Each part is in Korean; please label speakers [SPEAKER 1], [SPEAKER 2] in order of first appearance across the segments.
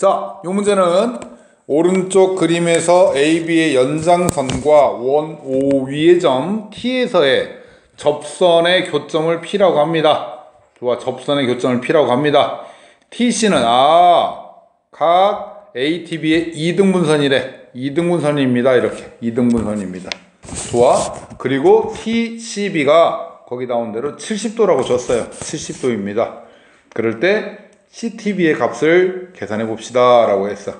[SPEAKER 1] 자, 이 문제는 오른쪽 그림에서 AB의 연장선과 원 O 위의 점 T에서의 접선의 교점을 P라고 합니다. 좋아, 접선의 교점을 P라고 합니다. TC는 아, 각 ATB의 이등분선이래. 이등분선입니다. 이렇게 이등분선입니다. 좋아. 그리고 TCB가 거기 나온 대로 70도라고 줬어요. 70도입니다. 그럴 때 CTB의 값을 계산해 봅시다. 라고 했어.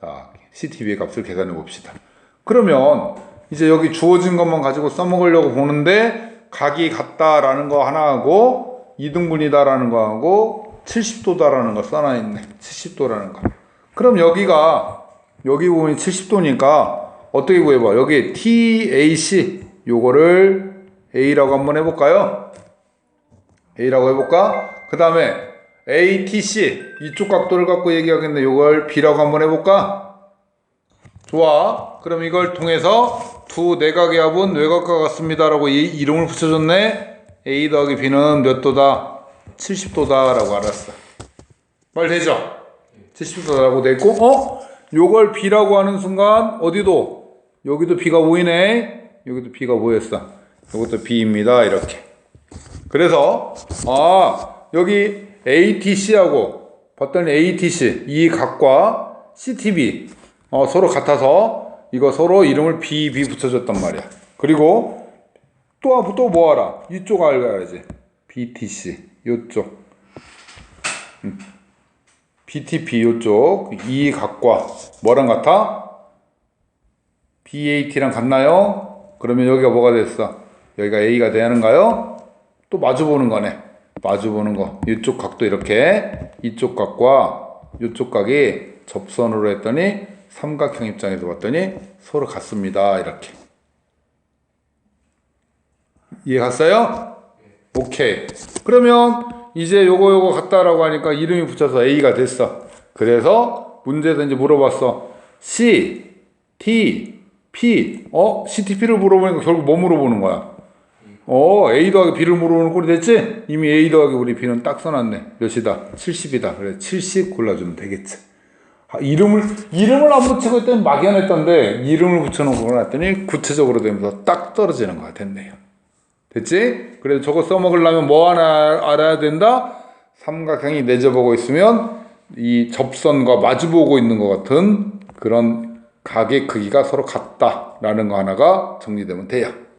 [SPEAKER 1] 자, CTB의 값을 계산해 봅시다. 그러면 이제 여기 주어진 것만 가지고 써먹으려고 보는데 각이 같다 라는 거 하나 하고 이등분이다 라는 거 하고 70도다 라는 거 써놔 있네. 70도라는 거. 그럼 여기가 여기 부분이 70도니까 어떻게 구해봐? 여기 TAC 요거를 A라고 한번 해볼까요? A라고 해볼까? 그 다음에 ATC 이쪽 각도를 갖고 얘기하겠는데 이걸 B라고 한번 해볼까? 좋아. 그럼 이걸 통해서 두 내각의 합은 외곽과 같습니다 라고 이 이름을 붙여줬네. A 더하기 B는 몇 도다? 70도다 라고 알았어. 말 되죠? 70도라고 됐고, 어? 요걸 B라고 하는 순간 어디도 여기도 B가 보이네. 여기도 B가 보였어. 이것도 B입니다. 이렇게. 그래서 아 여기 ATC하고 봤더니 ATC 이 각과 CTB 어, 서로 같아서 이거 서로 이름을 BB 붙여줬단 말이야. 그리고 또 또 뭐하라 이쪽 알아야지 BTC 요쪽 음. BTP 요쪽 이 각과 뭐랑 같아? BAT랑 같나요? 그러면 여기가 뭐가 됐어? 여기가 A가 되는가요? 또 마주 보는 거네. 마주보는 거. 이쪽 각도 이렇게 이쪽 각과 이쪽 각이 접선으로 했더니 삼각형 입장에서 봤더니 서로 같습니다. 이렇게. 이해 갔어요? 오케이. 그러면 이제 요거 요거 같다라고 하니까 이름이 붙여서 A가 됐어. 그래서 문제에서 이제 물어봤어. C, T, P. 어? CTP를 물어보니까 결국 뭐 물어보는 거야? 어, A 더하기 B를 물어보는 꼴이 됐지? 이미 A 더하기 우리 B는 딱 써놨네. 몇이다? 70이다. 그래, 70 골라주면 되겠지. 아, 이름을, 이름을 안 붙이고 있더니 막연했던데, 이름을 붙여놓고 놨더니 구체적으로 되면서 딱 떨어지는 거야. 됐네요. 됐지? 그래서 저거 써먹으려면 뭐 하나 알아야 된다? 삼각형이 내져보고 있으면 이 접선과 마주보고 있는 것 같은 그런 각의 크기가 서로 같다라는 거 하나가 정리되면 돼요.